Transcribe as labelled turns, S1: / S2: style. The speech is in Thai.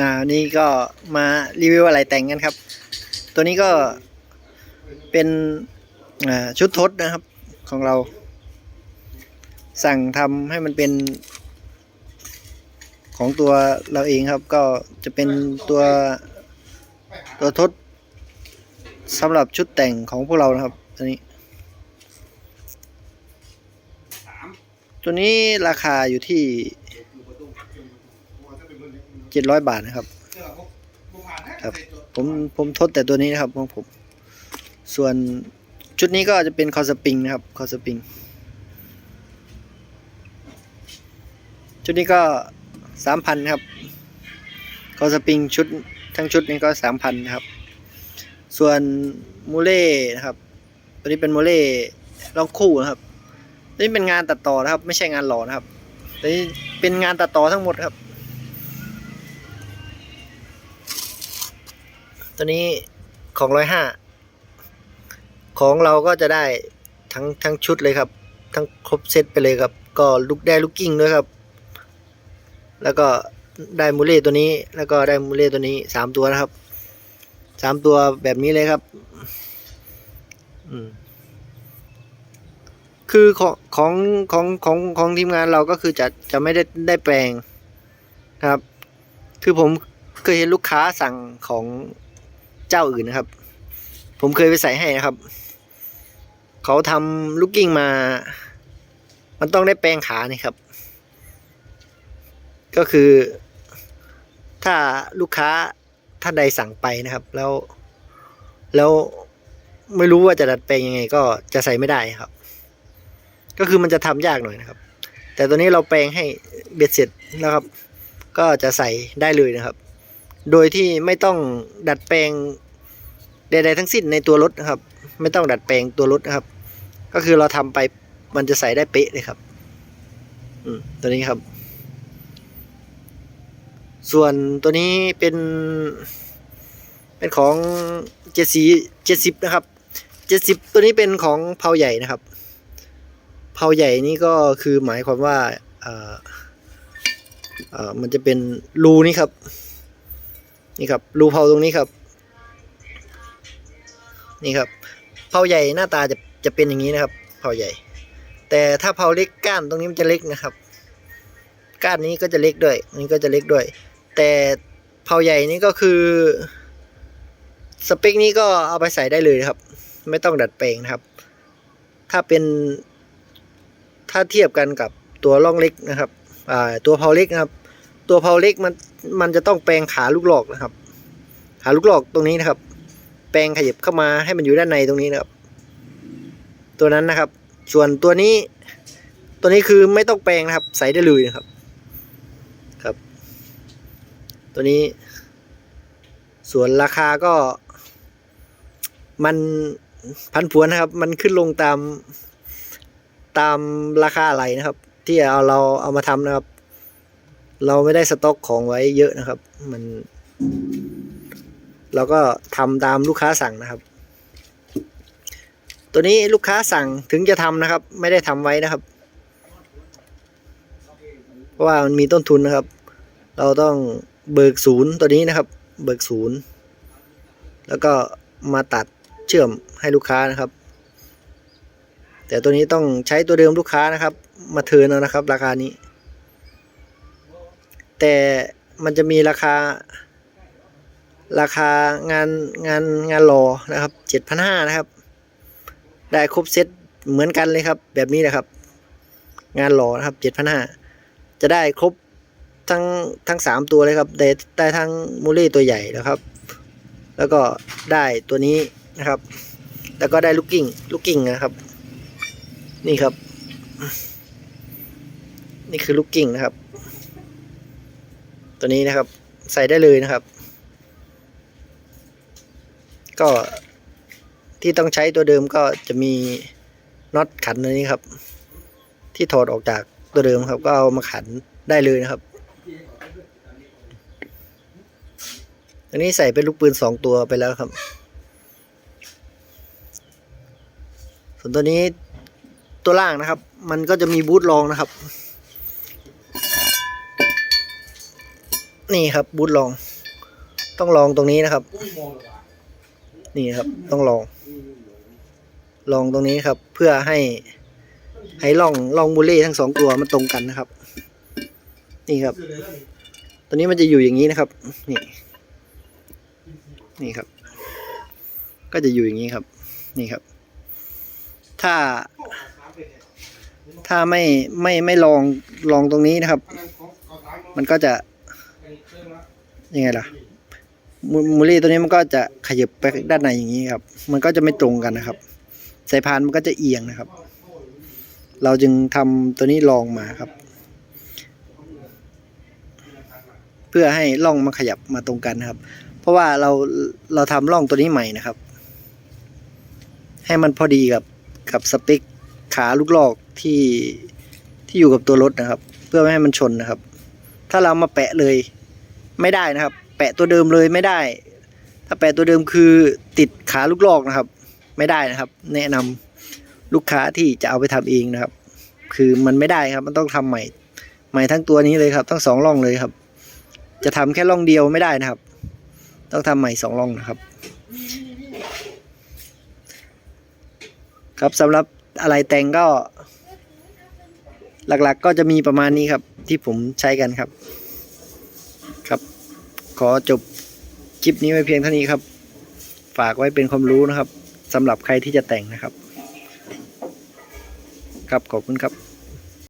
S1: มาวันนี้ก็มารีวิวอะไรแต่งกันครับ ตัวนี้ก็เป็นชุดทดนะครับของเรา สั่งทำให้มันเป็น ของตัวเราเองครับ ก็จะเป็นตัวตัวทดสำหรับชุดแต่งของพวกเรานะครับตัวนี้ ตัวนี้ราคาอยู่ที่ เจ็ดร้อยบาทนะครับ ครับ ผมผมทดแต่ตัวนี้นะครับของผม ส่วนชุดนี้ก็จะเป็นคอสปริงนะครับคอสปริง ชุดนี้ก็สามพันครับคอสปริงชุดทั้งชุดนี้ก็สามพันนะครับ ส่วนมูเล่นะครับ ตัวนี้เป็นมูเล่ลองคู่นะครับตัวนี้เป็นงานตัดต่อนะครับ ไม่ใช่งานหล่อนะครับตัวนี้เป็นงานตัดต่อทั้งหมดครับ ตัวนี้ของร้อยห้าของเราก็จะได้ทั้งทั้งชุดเลยครับ ทั้งครบเซตไปเลยครับ ก็ลุกได้ลูกกิ้งด้วยครับ แล้วก็ได้มูเล่ตัวนี้ แล้วก็ได้มูเล่ตัวนี้สามตัวนะครับสามตัวแบบนี้เลยครับ อืมคือของของของของของทีมงานเราก็คือจะจะไม่ได้ได้แปลงครับ คือผมเคยเห็นลูกค้าสั่งของ เจ้าอื่นนะครับ ผมเคยไปใส่ให้นะครับ เขาทำลูกกิ้งมา มันต้องได้แปลงขานี่ครับ ก็คือ ถ้าลูกค้าท่านใดสั่งไปนะครับ แล้ว แล้วไม่รู้ว่าจะดัดแปลงยังไง ก็จะใส่ไม่ได้ครับ ก็คือมันจะทำยากหน่อยนะครับ แต่ตัวนี้เราแปลงให้เบ็ดเสร็จแล้วครับ ก็จะใส่ได้เลยนะครับ โดยที่ไม่ต้องดัดแปลงใดๆทั้งสิ้นในตัวรถนะครับ ไม่ต้องดัดแปลงตัวรถนะครับ ก็คือเราทำไปมันจะใส่ได้เป๊ะเลยครับ อืมตัวนี้ครับ ส่วนตัวนี้เป็น เป็นของเจ็ดสีเจ็ดสิบนะครับเจ็ดสิบตัวนี้เป็นของเผาใหญ่นะครับ เผาใหญ่นี่ก็คือหมายความว่าเอ่อเอ่อมันจะเป็นรูนี่ครับ นี่ครับรูเผาตรงนี้ครับ นี่ครับเผาใหญ่หน้าตาจะจะเป็นอย่างนี้นะครับเผาใหญ่ แต่ถ้าเผาเล็กก้านตรงนี้มันจะเล็กนะครับ ก้านนี้ก็จะเล็กด้วยนี้ก็จะเล็กด้วย แต่เผาใหญ่นี่ก็คือสเปคนี้ก็เอาไปใส่ได้เลยครับ ไม่ต้องดัดแปลงนะครับ ถ้าเป็นถ้าเทียบกันกับตัวล่องเล็กนะครับตัวเพาเล็กนะครับ ตัวเพาเล็กมัน มันจะต้องแปลงขาลูกหลอกนะครับ ขาลูกหลอกตรงนี้นะครับ แปลงขยับเข้ามาให้มันอยู่ด้านในตรงนี้นะครับ ตัวนั้นนะครับ ส่วนตัวนี้ ตัวนี้คือไม่ต้องแปลงนะครับ ใส่ได้เลยนะครับ ครับ ตัวนี้ ส่วนราคาก็มันพันผวนนะครับ มันขึ้นลงตามตามราคาอะไรนะครับ ที่เอาเราเอามาทำนะครับ เราไม่ได้สต็อกของไว้เยอะนะครับ มัน เราก็ทำตามลูกค้าสั่งนะครับ ตัวนี้ลูกค้าสั่งถึงจะทำนะครับ ไม่ได้ทำไว้นะครับ เพราะว่ามันมีต้นทุนนะครับ เราต้องเบิกศูนย์ตัวนี้นะครับ เบิกศูนย์แล้วก็มาตัดเชื่อมให้ลูกค้านะครับ แต่ตัวนี้ต้องใช้ตัวเดิมลูกค้านะครับ มาเทิร์นเอานะครับ ราคานี้ แต่มันจะมีราคา ราคางานงานงานรอนะครับเจ็ดพันห้านะครับ ได้ครบเซตเหมือนกันเลยครับ แบบนี้นะครับ งานรอนะครับเจ็ดพันห้าจะได้ครบทั้งทั้งสามตัวเลยครับ ได้ได้ทั้งมูเล่ตัวใหญ่นะครับ แล้วก็ได้ตัวนี้นะครับ แล้วก็ได้ลูกกิ้งลูกกิ้งนะครับ นี่ครับ นี่คือลูกกิ้งนะครับ ตัวนี้นะครับ ใส่ได้เลยนะครับ ก็ที่ต้องใช้ตัวเดิมก็จะมีน็อตขันตัวนี้ครับ ที่ถอดออกจากตัวเดิมครับ ก็เอามาขันได้เลยนะครับอันนี้ใส่เป็นลูกปืนสองตัวไปแล้วครับ ส่วนตัวนี้ตัวล่างนะครับ มันก็จะมีบูทรองนะครับ นี่ครับบูทรอง ต้องลองตรงนี้นะครับ นี่ครับต้องลอง ลองตรงนี้ครับ เพื่อให้ให้ลองลองมูเล่ทั้งสองตัวมันตรงกันนะครับ นี่ครับ ตัวนี้มันจะอยู่อย่างนี้นะครับ นี่ นี่ครับ ก็จะอยู่อย่างนี้ครับ นี่ครับ ถ้า ถ้าไม่ไม่ไม่ลองลองตรงนี้นะครับ มันก็จะ ยังไงล่ะมูลี่ตัวนี้มันก็จะขยับไปด้านในอย่างนี้ครับ มันก็จะไม่ตรงกันนะครับ สายพานมันก็จะเอียงนะครับ เราจึงทำตัวนี้ลองมาครับ เพื่อให้ร่องมันขยับมาตรงกันนะครับ เพราะว่าเราเราทำร่องตัวนี้ใหม่นะครับ ให้มันพอดีกับกับสเปคขาลูกลอกที่ที่อยู่กับตัวรถนะครับ เพื่อไม่ให้มันชนนะครับ ถ้าเรามาแปะเลย ไม่ได้นะครับ แปะตัวเดิมเลยไม่ได้ ถ้าแปะตัวเดิมคือติดขาลูกลอกนะครับ ไม่ได้นะครับ แนะนำลูกค้าที่จะเอาไปทำเองนะครับ คือมันไม่ได้ครับ มันต้องทำใหม่ ใหม่ทั้งตัวนี้เลยครับทั้งสองร่องเลยครับ จะทำแค่ร่องเดียวไม่ได้นะครับ ต้องทำใหม่สองร่องนะครับ ครับสำหรับอะไรแต่งก็ หลักๆก็จะมีประมาณนี้ครับ ที่ผมใช้กันครับ ครับ ขอจบคลิปนี้ไว้เพียงเท่านี้ครับ ฝากไว้เป็นความรู้นะครับสำหรับใครที่จะแต่งนะครับ ครับขอบคุณครับ